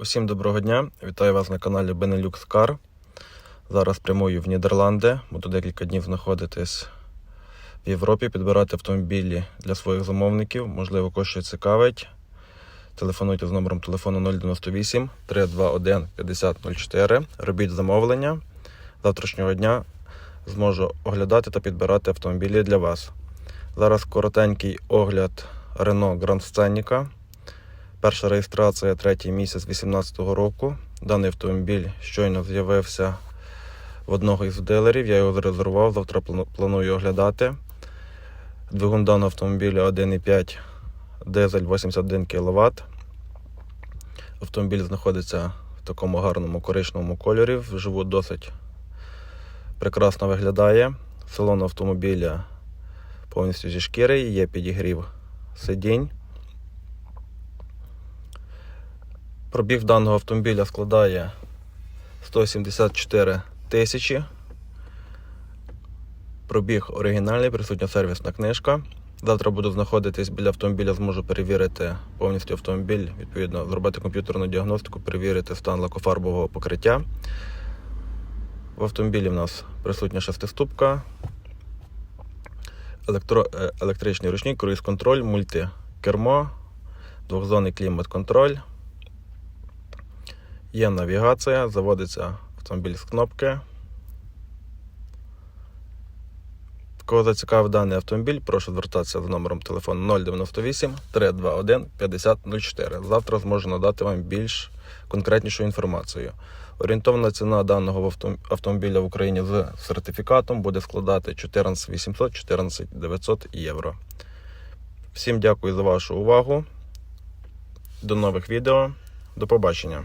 Усім доброго дня! Вітаю вас на каналі Benelux Car. Зараз прямую в Нідерланди. Буду декілька днів знаходитись в Європі, підбирати автомобілі для своїх замовників. Можливо, когось щось цікавить. Телефонуйте з номером телефону 098 321 5004. Робіть замовлення. Завтрашнього дня зможу оглядати та підбирати автомобілі для вас. Зараз коротенький огляд Renault Grand Scenic. Перша реєстрація третій місяць 2018 року. Даний автомобіль щойно з'явився в одного із дилерів. Я його зарезервував, завтра планую оглядати. Двигун даного автомобіля 1,5 дизель 81 кВт. Автомобіль знаходиться в такому гарному коричневому кольорі. Вживу досить прекрасно виглядає. Салон автомобіля повністю зі шкіри, є підігрів сидінь. Пробіг даного автомобіля складає 174 тисячі. Пробіг оригінальний, присутня сервісна книжка. Завтра буду знаходитись біля автомобіля, зможу перевірити повністю автомобіль, відповідно, зробити комп'ютерну діагностику, перевірити стан лакофарбового покриття. В автомобілі в нас присутня шестиступка, електро, е, електричний ручник, круїз-контроль, мультикермо, двохзонний клімат-контроль. Є навігація, заводиться автомобіль з кнопки. Кого зацікавив даний автомобіль, прошу звертатися за номером телефону 098 321 5004. Завтра зможу надати вам більш конкретнішу інформацію. Орієнтовна ціна даного автомобіля в Україні з сертифікатом буде складати 14 800 14 900 євро. Всім дякую за вашу увагу. До нових відео. До побачення.